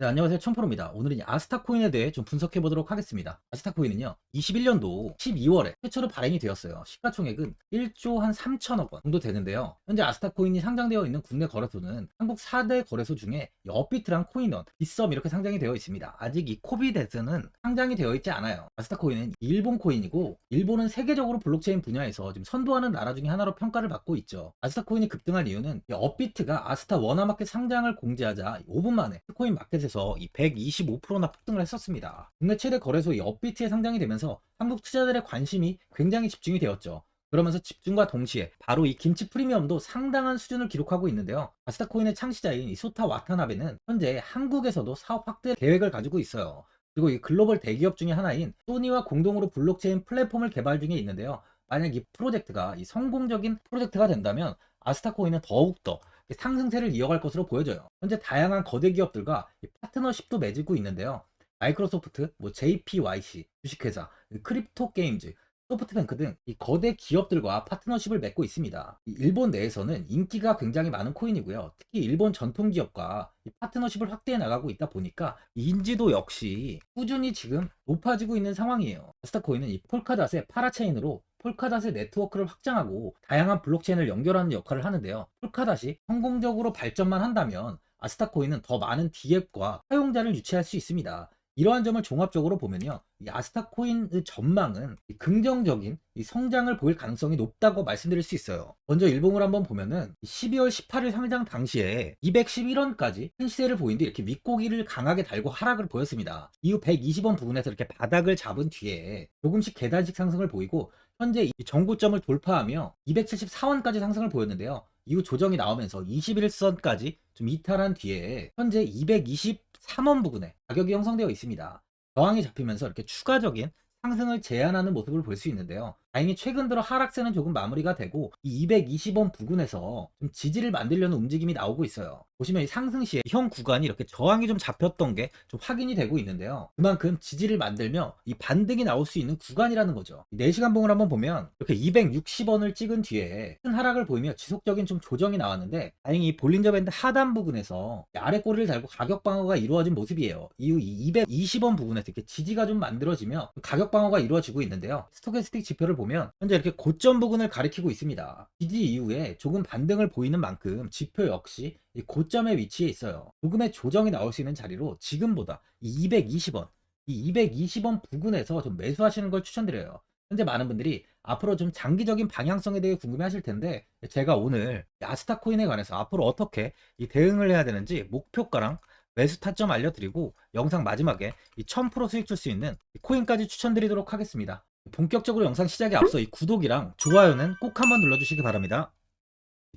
네, 안녕하세요. 천프로입니다. 오늘은 이 아스타코인에 대해 좀 분석해 보도록 하겠습니다. 아스타코인은요, 21년도 12월에 최초로 발행이 되었어요. 시가총액은 1조 한 3천억 원 정도 되는데요. 현재 아스타코인이 상장되어 있는 국내 거래소는 한국 4대 거래소 중에 이 업비트랑 코인원, 빗썸 이렇게 상장이 되어 있습니다. 아직 이 코비데스는 상장이 되어 있지 않아요. 아스타코인은 일본 코인이고, 일본은 세계적으로 블록체인 분야에서 지금 선도하는 나라 중에 하나로 평가를 받고 있죠. 아스타코인이 급등한 이유는 이 업비트가 아스타 워너마켓 상장을 공지하자 5분 만에 코인 마켓에 서 이 125%나 폭등을 했었습니다. 국내 최대 거래소 이 업비트에 상장이 되면서 한국 투자들의 관심이 굉장히 집중이 되었죠. 그러면서 집중과 동시에 바로 이 김치 프리미엄도 상당한 수준을 기록하고 있는데요. 아스타코인의 창시자인 이 소타 와타나베는 현재 한국에서도 사업 확대 계획을 가지고 있어요. 그리고 이 글로벌 대기업 중에 하나인 소니와 공동으로 블록체인 플랫폼을 개발 중에 있는데요. 만약 이 프로젝트가 이 성공적인 프로젝트가 된다면 아스타코인은 더욱더 상승세를 이어갈 것으로 보여져요. 현재 다양한 거대 기업들과 이 파트너십도 맺고 있는데요. 마이크로소프트, 뭐 JPYC, 주식회사, 크립토 게임즈, 소프트뱅크 등 이 거대 기업들과 파트너십을 맺고 있습니다. 이 일본 내에서는 인기가 굉장히 많은 코인이고요. 특히 일본 전통 기업과 이 파트너십을 확대해 나가고 있다 보니까 이 인지도 역시 꾸준히 지금 높아지고 있는 상황이에요. 아스타코인은 이 폴카닷의 파라체인으로 폴카닷의 네트워크를 확장하고 다양한 블록체인을 연결하는 역할을 하는데요. 폴카닷이 성공적으로 발전만 한다면 아스타코인은 더 많은 디앱과 사용자를 유치할 수 있습니다. 이러한 점을 종합적으로 보면요. 이 아스타코인의 전망은 이 긍정적인 이 성장을 보일 가능성이 높다고 말씀드릴 수 있어요. 먼저 일봉을 한번 보면은 12월 18일 상장 당시에 211원까지 큰 시세를 보이는데 이렇게 윗고기를 강하게 달고 하락을 보였습니다. 이후 120원 부근에서 이렇게 바닥을 잡은 뒤에 조금씩 계단식 상승을 보이고 현재 이 정고점을 돌파하며 274원까지 상승을 보였는데요. 이후 조정이 나오면서 21선까지 좀 이탈한 뒤에 현재 223원 부근에 가격이 형성되어 있습니다. 저항이 잡히면서 이렇게 추가적인 상승을 제한하는 모습을 볼 수 있는데요. 다행히 최근 들어 하락세는 조금 마무리가 되고 이 220원 부근에서 좀 지지를 만들려는 움직임이 나오고 있어요. 보시면 이 상승 시에 형 구간이 이렇게 저항이 좀 잡혔던 게 좀 확인이 되고 있는데요. 그만큼 지지를 만들며 이 반등이 나올 수 있는 구간이라는 거죠. 4시간 봉을 한번 보면 이렇게 260원을 찍은 뒤에 큰 하락을 보이며 지속적인 좀 조정이 나왔는데 다행히 볼린저 밴드 하단 부근에서 이 아래 꼬리를 달고 가격 방어가 이루어진 모습이에요. 이후 이 220원 부근에서 이렇게 지지가 좀 만들어지며 가격 방어가 이루어지고 있는데요. 스토캐스틱 지표를 보면 현재 이렇게 고점 부근을 가리키고 있습니다. 지지 이후에 조금 반등을 보이는 만큼 지표 역시 이 고점의 위치에 있어요. 조금의 조정이 나올 수 있는 자리로 지금보다 이 220원, 이 220원 부근에서 좀 매수하시는 걸 추천드려요. 현재 많은 분들이 앞으로 좀 장기적인 방향성에 대해 궁금해 하실 텐데 제가 오늘 이 아스타 코인에 관해서 앞으로 어떻게 이 대응을 해야 되는지 목표가랑 매수 타점 알려드리고 영상 마지막에 이1000% 수익 줄 수 있는 이 코인까지 추천드리도록 하겠습니다. 본격적으로 영상 시작에 앞서 이 구독이랑 좋아요는 꼭 한번 눌러주시기 바랍니다.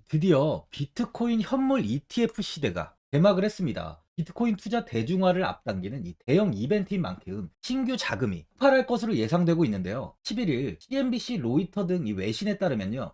드디어 비트코인 현물 ETF 시대가 개막을 했습니다. 비트코인 투자 대중화를 앞당기는 이 대형 이벤트인 만큼 신규 자금이 폭발할 것으로 예상되고 있는데요. 11일 CNBC, 로이터 등 이 외신에 따르면요.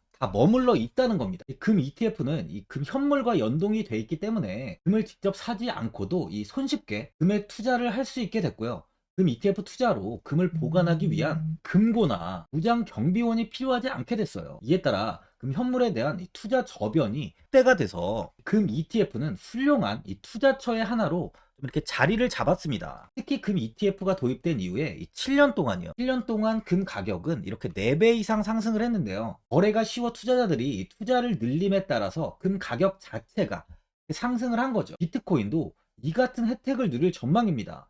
다 머물러 있다는 겁니다. 이금 ETF는 이 금 현물과 연동이 돼 있기 때문에 금을 직접 사지 않고도 이 손쉽게 금에 투자를 할 수 있게 됐고요. 금 ETF 투자로 금을 보관하기 위한 금고나 무장 경비원이 필요하지 않게 됐어요. 이에 따라 금 현물에 대한 이 투자 저변이 확대가 돼서 금 ETF는 훌륭한 이 투자처의 하나로 좀 이렇게 자리를 잡았습니다. 특히 금 ETF가 도입된 이후에 이 7년 동안이요. 7년 동안 금 가격은 이렇게 4배 이상 상승을 했는데요. 거래가 쉬워 투자자들이 이 투자를 늘림에 따라서 금 가격 자체가 상승을 한 거죠. 비트코인도 이 같은 혜택을 누릴 전망입니다.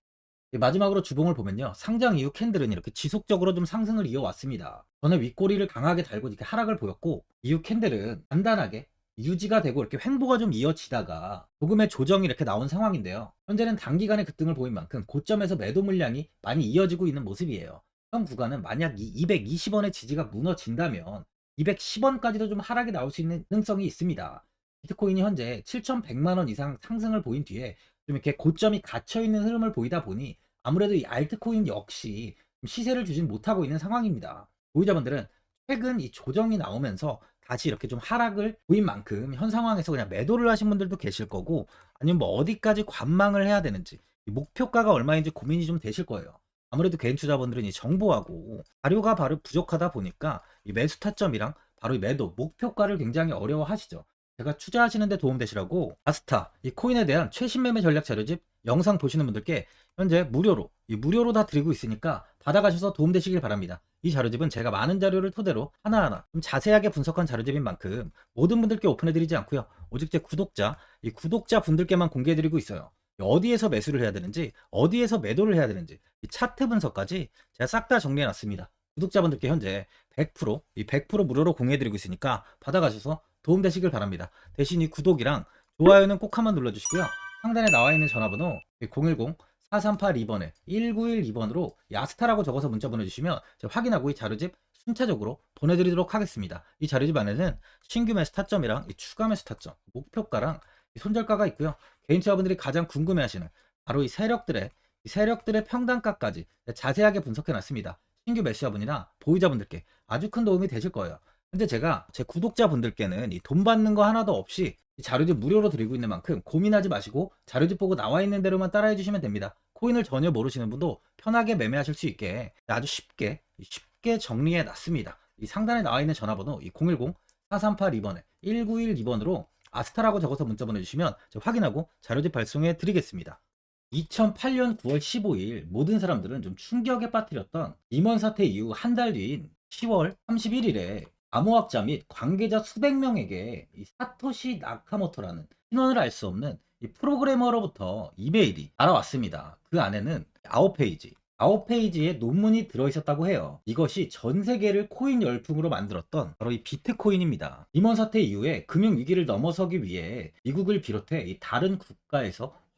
예, 마지막으로 주봉을 보면요. 상장 이후 캔들은 이렇게 지속적으로 좀 상승을 이어왔습니다. 전에 윗꼬리를 강하게 달고 이렇게 하락을 보였고, 이후 캔들은 간단하게 유지가 되고 이렇게 횡보가 좀 이어지다가 조금의 조정이 이렇게 나온 상황인데요. 현재는 단기간에 급등을 보인 만큼 고점에서 매도 물량이 많이 이어지고 있는 모습이에요. 현 구간은 만약 이 220원의 지지가 무너진다면 210원까지도 좀 하락이 나올 수 있는 가능성이 있습니다. 비트코인이 현재 7,100만 원 이상 상승을 보인 뒤에 좀 이렇게 고점이 갇혀 있는 흐름을 보이다 보니 아무래도 이 알트코인 역시 좀 시세를 주진 못하고 있는 상황입니다. 보유자분들은 최근 이 조정이 나오면서 다시 이렇게 좀 하락을 보인 만큼 현 상황에서 그냥 매도를 하신 분들도 계실 거고 아니면 뭐 어디까지 관망을 해야 되는지 이 목표가가 얼마인지 고민이 좀 되실 거예요. 아무래도 개인 투자분들은 이 정보하고 자료가 바로 부족하다 보니까 이 매수 타점이랑 바로 이 매도 목표가를 굉장히 어려워하시죠. 제가 투자하시는데 도움되시라고 아스타 이 코인에 대한 최신 매매 전략 자료집 영상 보시는 분들께 현재 무료로 이 무료로 다 드리고 있으니까 받아가셔서 도움되시길 바랍니다. 이 자료집은 제가 많은 자료를 토대로 하나하나 좀 자세하게 분석한 자료집인 만큼 모든 분들께 오픈해드리지 않고요. 오직 제 구독자 이 구독자 분들께만 공개해드리고 있어요. 어디에서 매수를 해야 되는지 어디에서 매도를 해야 되는지 이 차트 분석까지 제가 싹 다 정리해놨습니다. 구독자분들께 현재 100%이 100% 무료로 공유해드리고 있으니까 받아가셔서 도움되시길 바랍니다. 대신 이 구독이랑 좋아요는 꼭 한번 눌러주시고요. 상단에 나와 있는 전화번호 010-4382번에 1912번으로 야스타라고 적어서 문자 보내주시면 제가 확인하고 이 자료집 순차적으로 보내드리도록 하겠습니다. 이 자료집 안에는 신규 매수 타점이랑 이 추가 매수 타점, 목표가랑 이 손절가가 있고요. 개인 투자분들이 가장 궁금해하시는 바로 이 세력들의 이 세력들의 평단가까지 자세하게 분석해 놨습니다. 신규 매수자분이나 보유자분들께 아주 큰 도움이 되실 거예요. 근데 제가 제 구독자분들께는 이 돈 받는 거 하나도 없이 이 자료집 무료로 드리고 있는 만큼 고민하지 마시고 자료집 보고 나와 있는 대로만 따라해 주시면 됩니다. 코인을 전혀 모르시는 분도 편하게 매매하실 수 있게 아주 쉽게 쉽게 정리해 놨습니다. 이 상단에 나와 있는 전화번호 이 010-4382번에 1912번으로 아스타라고 적어서 문자 보내주시면 확인하고 자료집 발송해 드리겠습니다. 2008년 9월 15일 모든 사람들은 좀 충격에 빠뜨렸던 임원 사태 이후 한 달 뒤인 10월 31일에 암호학자 및 관계자 수백 명에게 이 사토시 나카모토라는 신원을 알 수 없는 이 프로그래머로부터 이메일이 날아왔습니다. 그 안에는 9페이지, 9페이지의 논문이 들어있었다고 해요. 이것이 전 세계를 코인 열풍으로 만들었던 바로 이 비트코인입니다. 임원 사태 이후에 금융위기를 넘어서기 위해 미국을 비롯해 이 다른 국가에서